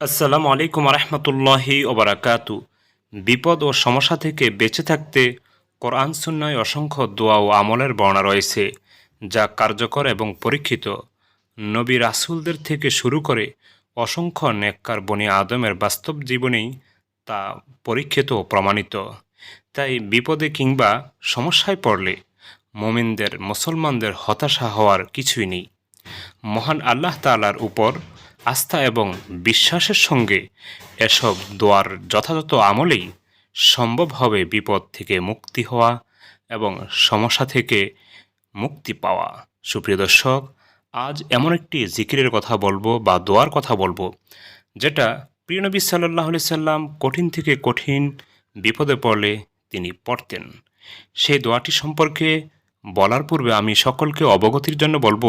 আসসালামু আলাইকুম রহমতুল্লাহি ওবরাকাতু বিপদ ও সমস্যা থেকে বেঁচে থাকতে কোরআন, সুন্নায় অসংখ্য দোয়া ও আমলের বর্ণনা রয়েছে, যা কার্যকর এবং পরীক্ষিত। নবী রাসুলদের থেকে শুরু করে অসংখ্য নেককার বনি আদমের বাস্তব জীবনেই তা পরীক্ষিত ও প্রমাণিত। তাই বিপদে কিংবা সমস্যায় পড়লে মোমিনদের, মুসলমানদের হতাশা হওয়ার কিছুই নেই। মহান আল্লাহ তাআলার উপর আস্থা এবং বিশ্বাসের সঙ্গে এসব দোয়ার যথাযথ আমলেই সম্ভব হবে বিপদ থেকে মুক্তি হওয়া এবং সমস্যা থেকে মুক্তি পাওয়া। সুপ্রিয় দর্শক, আজ এমন একটি জিকিরের কথা বলব বা দোয়ার কথা বলব, যেটা প্রিয় নবী সাল্লাহ সাল্লাম কঠিন থেকে কঠিন বিপদে পড়লে তিনি পড়তেন। সেই দোয়াটি সম্পর্কে বলার পূর্বে আমি সকলকে অবগতির জন্য বলব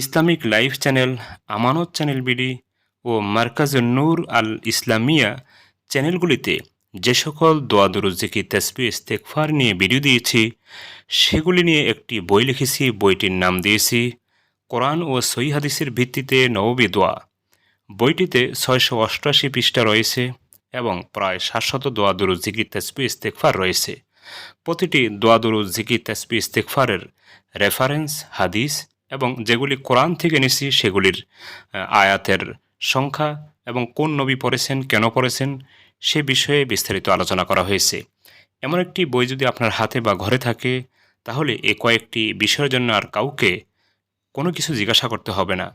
Islamic life channel, Amanat channel BD ও মার্কাজ নূর আল ইসলামিয়া চ্যানেলগুলিতে যে সকল দোয়াদুরু জিকি তেসবি ইস্তেকফার নিয়ে ভিডিও দিয়েছি, সেগুলি নিয়ে একটি বই লিখেছি, বইটির নাম দিয়েছি, কোরআন ও সই হাদিসের ভিত্তিতে নববী দোয়া। বইটিতে ছয়শো অষ্টআশি পৃষ্ঠা রয়েছে এবং প্রায় সাতশত দোয়াদুরু জিকি তেসবি ইস্তেকফার রয়েছে। প্রতিটি দোয়াদুরু জিকি তেসবি ইস্তেকফারের রেফারেন্স হাদিস এবং যেগুলি কোরআন থেকে নিছি সেগুলির আয়াতের সংখ্যা এবং কোন নবী পড়েছেন, কেন পড়েছেন, সে বিষয়ে বিস্তারিত আলোচনা করা হয়েছে। এমন একটি বই যদি আপনার হাতে বা ঘরে থাকে, তাহলে এ কয়েকটি বিষয়ের জন্য আর কাউকে কোনো কিছু জিজ্ঞাসা করতে হবে না।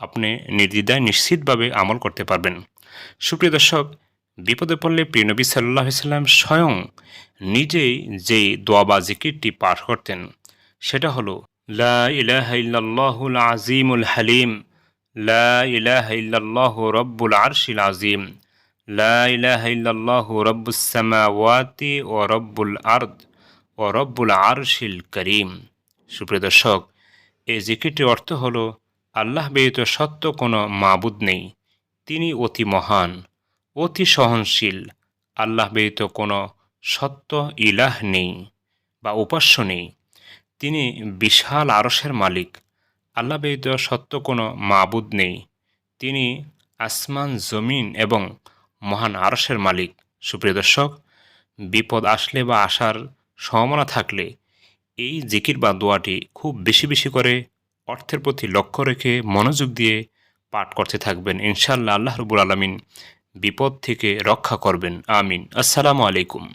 আপনি নির্দ্বিধায় নিশ্চিতভাবে আমল করতে পারবেন। সুপ্রিয় দর্শক, বিপদে পড়লে প্রিয়নবী সাল্লাহ সাল্লাম স্বয়ং নিজেই যেই দোয়া বা জিকিরটি পাঠ করতেন, সেটা হলো লা ইলাহা আজিমুল হালিম, লা ইলাহা ইল্লাল্লাহু আজিম লা ইলাহা ইল্লাল্লাহু রব্বুস সামাওয়াতি ও রব্বুল আরদ করিম। সুপ্রিয় দর্শক এই জিকিরটির অর্থ হল, আল্লাহ ব্যতীত সত্য কোনো মাবুদ নেই। তিনি অতি মহান, অতি সহনশীল, আল্লাহ ব্যতীত কোনো সত্য ইলাহ নেই বা উপাস্য নেই। তিনি বিশাল আরসের মালিক। আল্লাহ ব্যতীত সত্য কোনো মাবুদ নেই। তিনি আসমান, জমিন এবং মহান আরসের মালিক। সুপ্রিয় দর্শক, বিপদ আসলে বা আসার সম্ভাবনা থাকলে এই জিকির বা দোয়াটি খুব বেশি বেশি করে অর্থের প্রতি লক্ষ্য রেখে মনোযোগ দিয়ে পাঠ করতে থাকবেন। ইনশাল্লাহ আল্লাহ রবুল আলমিন বিপদ থেকে রক্ষা করবেন। আমিন। আসসালামু আলাইকুম।